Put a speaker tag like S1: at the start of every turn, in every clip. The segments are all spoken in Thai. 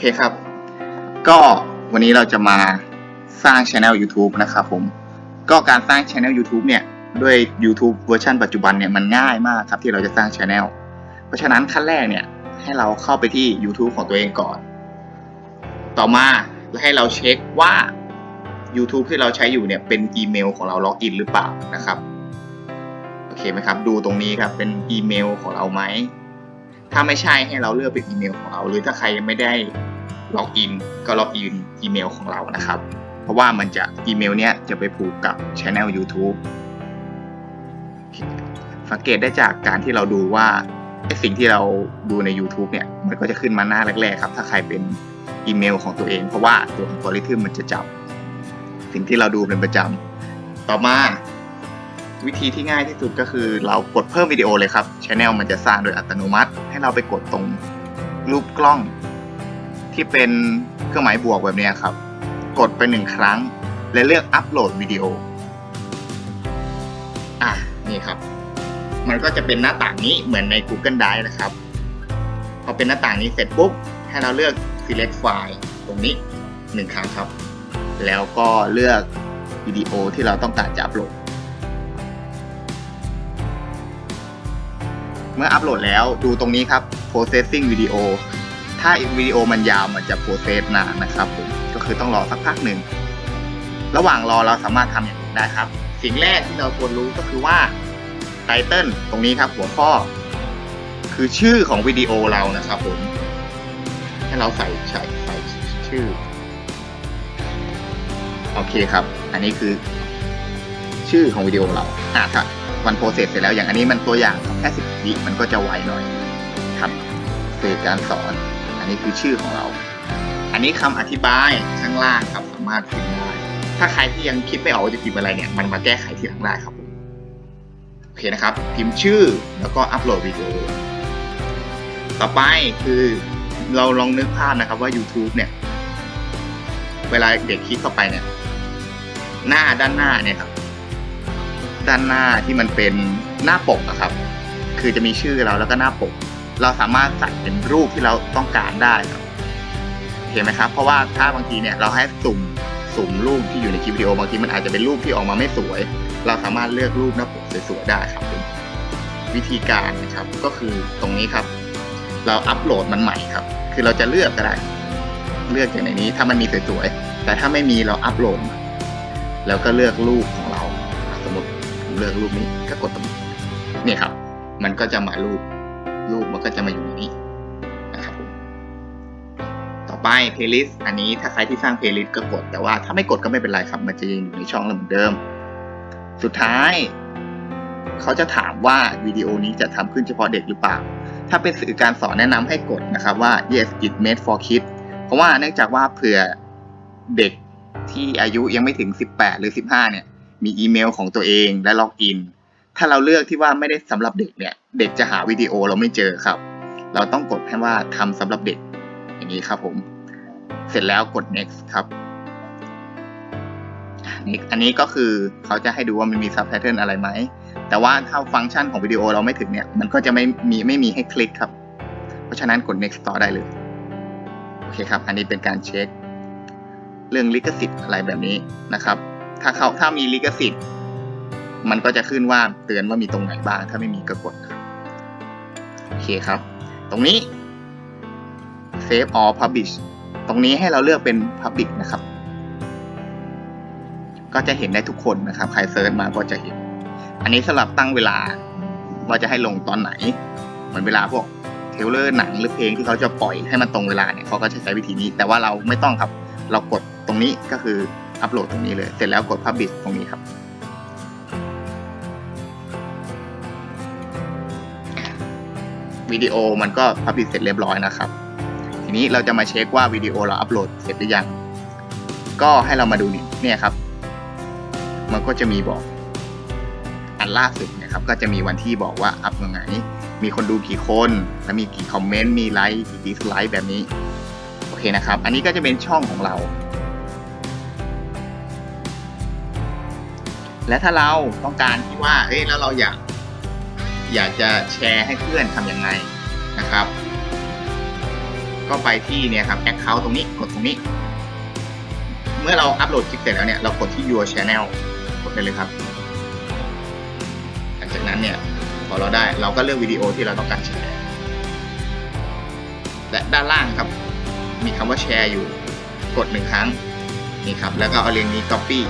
S1: เคครับ ก็วันนี้เราจะมาสร้างช anel YouTube นะครับผม ก็การสร้างช anel YouTube เนี่ย ด้วย YouTube เวอร์ชันปัจจุบันเนี่ย มันง่ายมากครับที่เราจะสร้างช anel เพราะฉะนั้นขั้นแรกเนี่ย ให้เราเข้าไปที่ YouTube ของตัวเองก่อน ต่อมาให้เราเช็คว่า YouTube ที่เราใช้อยู่เนี่ย เป็นอีเมลของเราล็อกอินหรือเปล่านะครับ โอเคไหมครับ ดูตรงนี้ครับ เป็นอีเมลของเราไหมถ้าไม่ใช่ให้เราเลือกเป็นอีเมลของเรา หรือถ้าใครยังไม่ได้ ล็อกอินก็ล็อกอินอีเมลของเรานะครับ เพราะว่ามันจะอีเมลเนี้ยจะไปผูกกับช anel YouTube สังเกตได้จากการที่เราดูว่าไอสิ่งที่เราดูใน YouTube เนี่ยมันก็จะขึ้นมาหน้าแรกๆครับ ถ้าใครเป็นอีเมลของตัวเอง เพราะว่าตัวอัลกอริทึมมันจะจับสิ่งที่เราดูเป็นประจำต่อมาวิธีที่ง่ายที่สุดก็คือเรากดเพิ่มวิดีโอเลยครับช anel มันจะสร้างโดยอัตโนมัติ ให้เราไปกดตรงรูปกล้อง ที่เป็นเครื่องหมายบวกแบบนี้ครับ กดไปหนึ่งครั้ง และเลือกอัปโหลดวิดีโอ อะนี่ครับ มันก็จะเป็นหน้าต่างนี้เหมือนใน Google Drive นะครับ พอเป็นหน้าต่างนี้เสร็จปุ๊บ ให้เราเลือก select file ตรงนี้หนึ่งครั้งครับ แล้วก็เลือกวิดีโอที่เราต้องการจะอัปโหลด เมื่ออัปโหลดแล้วดูตรงนี้ครับ processing video ถ้าวิดีโอมันยาวมันจะ process นานนะครับผมก็คือต้องรอสักพักหนึ่งระหว่างรอเราสามารถทำอย่างอื่นได้ครับ สิ่งแรกที่เราควรรู้ก็คือว่าไตเติลตรงนี้ครับหัวข้อ คือชื่อของวิดีโอเรานะครับผมให้เราใส่ใส่ใส่ชื่อโอเคครับ อันนี้คือ ชื่อของวิดีโอเราอะถ้าวันโปรเซสเสร็จแล้วอย่างอันนี้มันตัวอย่างของแค่สิบวิมันก็จะไวหน่อยครับสื่อการสอน อันนี้คือชื่อของเรา อันนี้คำอธิบายข้างล่างครับสามารถพิมพ์ได้ ถ้าใครที่ยังคิดไม่ออกว่าจะพิมพ์อะไรเนี่ยมันมาแก้ไขทีหลังได้ครับผมโอเคนะครับ พิมพ์ชื่อแล้วก็อัปโหลดวิดีโอต่อไปคือเราลองนึกภาพนะครับว่า YouTube เนี่ย เวลาเด็กคลิกเข้าไปเนี่ย หน้าด้านหน้าเนี่ยครับ ด้านหน้าที่มันเป็นหน้าปกอะครับ คือจะมีชื่อเราแล้วก็หน้าปก เราสามารถใส่เป็นรูปที่เราต้องการได้ครับเห็นไหมครับ เพราะว่าถ้าบางทีเนี่ยเราให้สุ่มสุ่มรูปที่อยู่ในคลิปวิดีโอบางทีมันอาจจะเป็นรูปที่ออกมาไม่สวย เราสามารถเลือกรูปหน้าปกสวยๆได้ครับ วิธีการนะครับก็คือตรงนี้ครับ เราอัปโหลดมันใหม่ครับ คือเราจะเลือกก็ได้ เลือกจากในนี้ถ้ามันมีสวยๆแต่ถ้าไม่มีเราอัปโหลดแล้วก็เลือกรูปของเรา สมมติผมเลือกรูปนี้ก็กดตรงนี้นี่ครับ มันก็จะมารูป รูปมันก็จะมาอยู่ในนี้นะครับผมต่อไป playlist อันนี้ถ้าใครที่สร้าง playlist ก็กด แต่ว่าถ้าไม่กดก็ไม่เป็นไรครับ มันจะยังอยู่ในช่องเราเหมือนเดิม สุดท้าย เขาจะถามว่าวิดีโอนี้จะทำขึ้นเฉพาะเด็กหรือเปล่า ถ้าเป็นสื่อการสอนแนะนำให้กดนะครับว่า yes it made for kids เพราะว่าเนื่องจากว่าเผื่อเด็กที่อายุยังไม่ถึง 18 หรือ 15 เนี่ย มีอีเมลของตัวเองและล็อกอิน ถ้าเราเลือกที่ว่าไม่ได้สำหรับเด็กเนี่ย เด็กจะหาวิดีโอเราไม่เจอครับ เราต้องกดให้ว่าทำสำหรับเด็กอย่างนี้ครับผม เสร็จแล้วกด next ครับอันนี้ก็คือเขาจะให้ดูว่ามันมี subtitle อะไรไหม แต่ว่าถ้าฟังก์ชันของวิดีโอเราไม่ถึงเนี่ย มันก็จะไม่มีไม่มีให้คลิกครับ เพราะฉะนั้นกด next ต่อได้เลย โอเคครับ อันนี้เป็นการเช็ค เรื่องลิขสิทธิ์อะไรแบบนี้นะครับ ถ้าเขาถ้ามีลิขสิทธิ์ มันก็จะขึ้นว่าเตือนว่ามีตรงไหนบ้าง ถ้าไม่มีก็กดครับโอเคครับ ตรงนี้ save or publish ตรงนี้ให้เราเลือกเป็น public นะครับ ก็จะเห็นได้ทุกคนนะครับ ใครเซิร์ชมาก็จะเห็น อันนี้สำหรับตั้งเวลาว่าจะให้ลงตอนไหน เหมือนเวลาพวกเทเลอร์หนังหรือเพลงที่เขาจะปล่อยให้มันตรงเวลาเนี่ยเขาก็จะใช้วิธีนี้ แต่ว่าเราไม่ต้องครับ เรากดตรงนี้ก็คืออัปโหลดตรงนี้เลย เสร็จแล้วกด publish ตรงนี้ครับ วิดีโอมันก็พับบิเสร็จเรียบร้อยนะครับ ทีนี้เราจะมาเช็คว่าวิดีโอเราอัปโหลดเสร็จหรือยัง ก็ให้เรามาดูนี่เนี่ยครับ มันก็จะมีบอกอันล่าสุดเนะครับก็จะมีวันที่บอกว่าอัพยังไง มีคนดูกี่คน และมีกี่คอมเมนต์ มีไลค์กี่ดิสไลค์แบบนี้ โอเคนะครับ อันนี้ก็จะเป็นช่องของเรา และถ้าเราต้องการที่ว่า เอ้ยแล้วเราอยาก อยากจะแชร์ให้เพื่อนทำยังไงนะครับ ก็ไปที่เนี่ยครับ account ตรงนี้กดตรงนี้ เมื่อเราอัปโหลดคลิปเสร็จแล้วเนี่ยเรากดที่ your channel กดได้เลยครับ หลังจากนั้นเนี่ยพอเราได้เราก็เลือกวิดีโอที่เราต้องการแชร์ และด้านล่างครับ มีคำว่าแชร์อยู่ กดหนึ่งครั้งนี่ครับ แล้วก็เอาลิงก์นี้ copy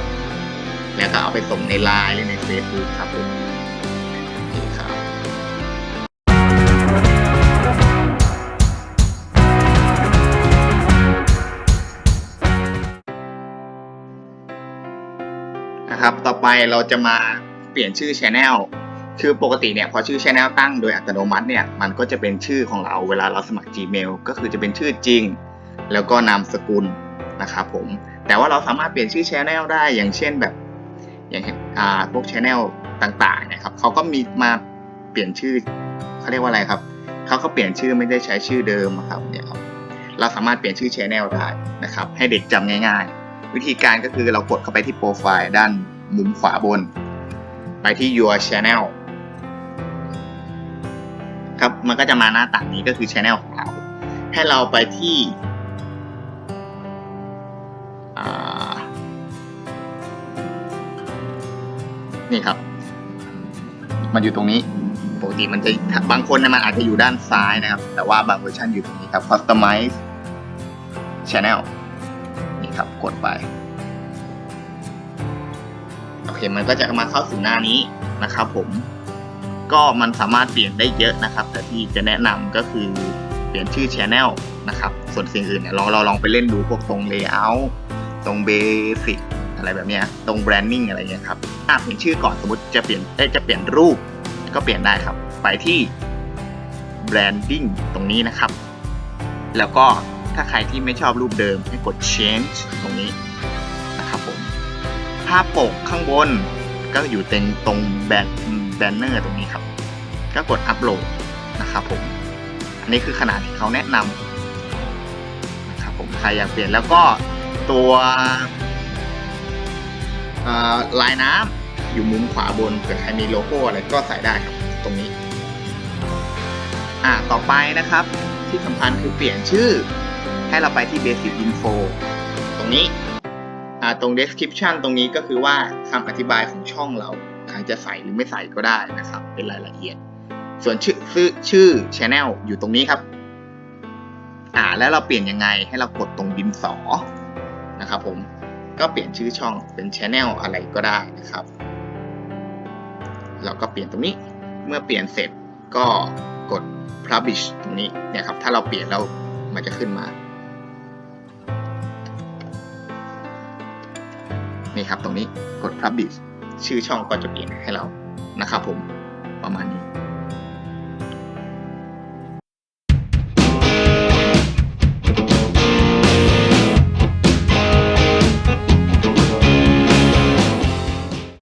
S1: แล้วก็เอาไปส่งใน Line หรือใน Facebook ครับผม นะครับ ต่อไปเราจะมาเปลี่ยนชื่อ Channel คือปกติเนี่ยพอชื่อ Channel ตั้งโดยอัตโนมัติเนี่ยมันก็จะเป็นชื่อของเราเวลาเราสมัคร Gmail ก็คือจะเป็นชื่อจริง แล้วก็นามสกุลนะครับผมแต่ว่าเราสามารถเปลี่ยนชื่อ Channel ได้อย่างเช่นแบบอย่างอ่าพวก Channel ต่างๆเนี่ยครับเขาก็มีมาเปลี่ยนชื่อเขาเรียกว่าอะไรครับเขาก็เปลี่ยนชื่อไม่ได้ใช้ชื่อเดิมครับเนี่ยครับเราสามารถเปลี่ยนชื่อ Channel ได้นะครับให้เด็กจำง่าย ๆ วิธีการก็คือเรากดเข้าไปที่โปรไฟล์ด้านมุมขวาบน ไปที่ your channel ครับมันก็จะมาหน้าต่างนี้ก็คือ channel ของเรา ให้เราไปที่นี่ครับ มันอยู่ตรงนี้ปกติมันจะบางคนนะมันอาจจะอยู่ด้านซ้ายนะครับ แต่ว่าบางเวอร์ชันอยู่ตรงนี้ครับ customize channel ครับ กดไป โอเค มันก็จะมาเข้าสู่หน้านี้นะครับ ผม ก็มันสามารถเปลี่ยนได้เยอะนะครับ แต่ที่จะแนะนำก็คือเปลี่ยนชื่อ Channel นะครับ ส่วนสิ่งอื่นเนี่ยลองเราลองไปเล่นดูพวกตรง Layout ตรง Basic อะไรแบบเนี้ยตรง Branding อะไรเงี้ยครับอะเปลี่ยนชื่อก่อนสมมติจะเปลี่ยนเอ้จะเปลี่ยนรูปก็เปลี่ยนได้ครับ ไปที่ Branding ตรงนี้นะครับ แล้วก็ ถ้าใครที่ไม่ชอบรูปเดิมให้กด Change ตรงนี้นะครับผมภาพปกข้างบนก็อยู่เต็งตรงแบนแบนเนอร์ตรงนี้ครับ ก็กดอัปโหลดนะครับผม อันนี้คือขนาดที่เขาแนะนำนะครับผมใครอยากเปลี่ยนแล้วก็ตัวลายน้ำอยู่มุมขวาบนเผื่อใครมีโลโก้อะไรก็ใส่ได้ครับตรงนี้ อ่าต่อไปนะครับที่สำคัญคือเปลี่ยนชื่อ ให้เราไปที่ Basic Info ตรงนี้ตรง description ตรงนี้ก็คือว่าคำอธิบายของช่องเราใครจะใส่หรือไม่ใส่ก็ได้นะครับ เป็นรายละเอียด ส่วนชื่อชื่อชื่อ channel อยู่ตรงนี้ครับอ่าแล้วเราเปลี่ยนยังไงให้เรากดตรงดินสอนะครับผมก็เปลี่ยนชื่อช่องเป็น channel อะไรก็ได้นะครับ เราก็เปลี่ยนตรงนี้เมื่อเปลี่ยนเสร็จก็กด publish ตรงนี้เนี่ยครับถ้าเราเปลี่ยนแล้วมันจะขึ้นมา นี่ครับตรงนี้กด publish ชื่อช่องก็จะเปลี่ยนให้เรานะครับผมประมาณนี้